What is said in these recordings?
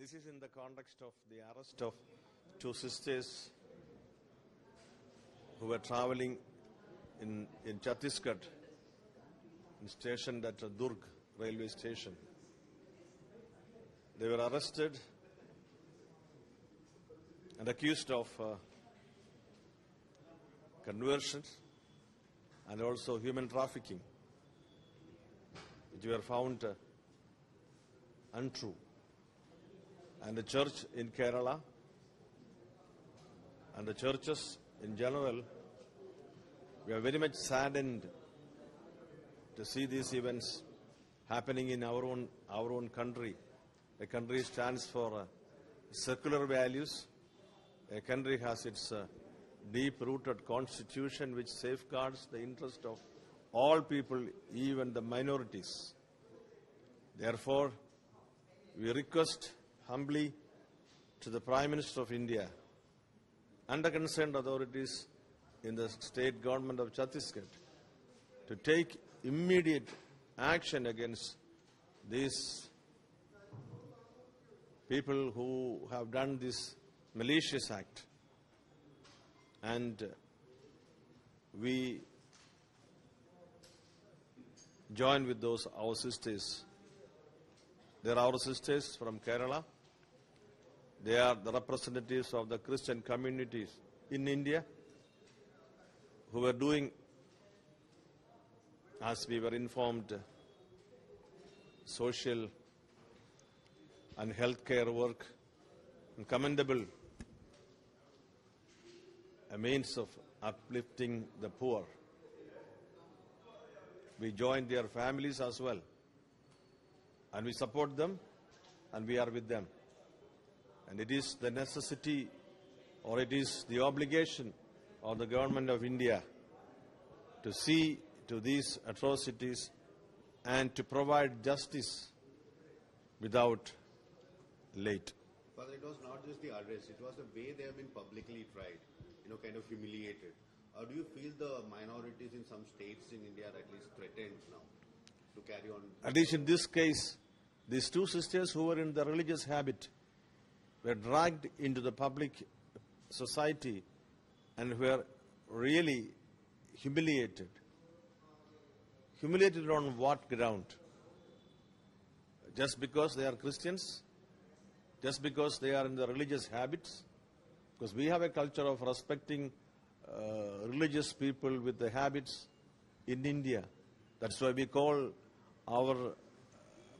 This is in the context of the arrest of two sisters who were traveling in, in Chhattisgarh, stationed at Durg railway station. They were arrested and accused of uh, conversion and also human trafficking, which were found uh, untrue. And the church in Kerala and the churches in general, we are very much saddened to see these events happening in our own, our own country. A country stands for uh, secular values. A country has its uh, deep-rooted constitution which safeguards the interest of all people, even the minorities. Therefore, we request humbly to the Prime Minister of India and the concerned authorities in the state government of Chhattisgarh to take immediate action against these people who have done this malicious act. And we join with those our sisters. They are our sisters from Kerala. They are the representatives of the Christian communities in India who were doing, as we were informed, social and healthcare work and commendable a means of uplifting the poor. We join their families as well. And we support them and we are with them. And it is the necessity or it is the obligation of the government of India to see to these atrocities and to provide justice without late. Father, it was not just the arrest, it was the way they have been publicly tried, you know, kind of humiliated. Or do you feel the minorities in some states in India are at least threatened now to carry on? At least in this case, these two sisters who were in the religious habit were dragged into the public society and were really humiliated. Humiliated on what ground? Just because they are Christians? Just because they are in the religious habits? Because we have a culture of respecting uh, religious people with the habits in India. That's why we call our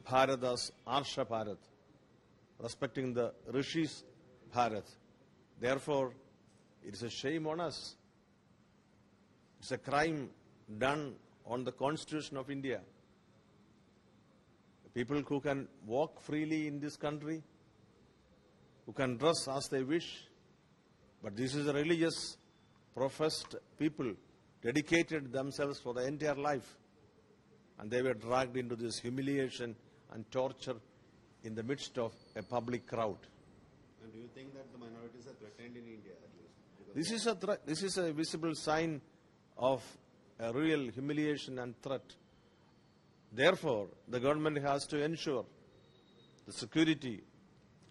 Bharat as Arsha Bharat, respecting the Rishis Bharat. Therefore, it is a shame on us. It's a crime done on the Constitution of India. People who can walk freely in this country, who can dress as they wish, but this is a religious, professed people, dedicated themselves for the entire life, and they were dragged into this humiliation and torture in the midst of a public crowd. And do you think that the minorities are threatened in India at least? This is a threat. This is a visible sign of a real humiliation and threat. Therefore, the government has to ensure the security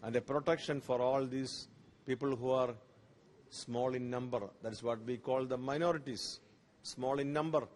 and the protection for all these people who are small in number. That is what we call the minorities, small in number.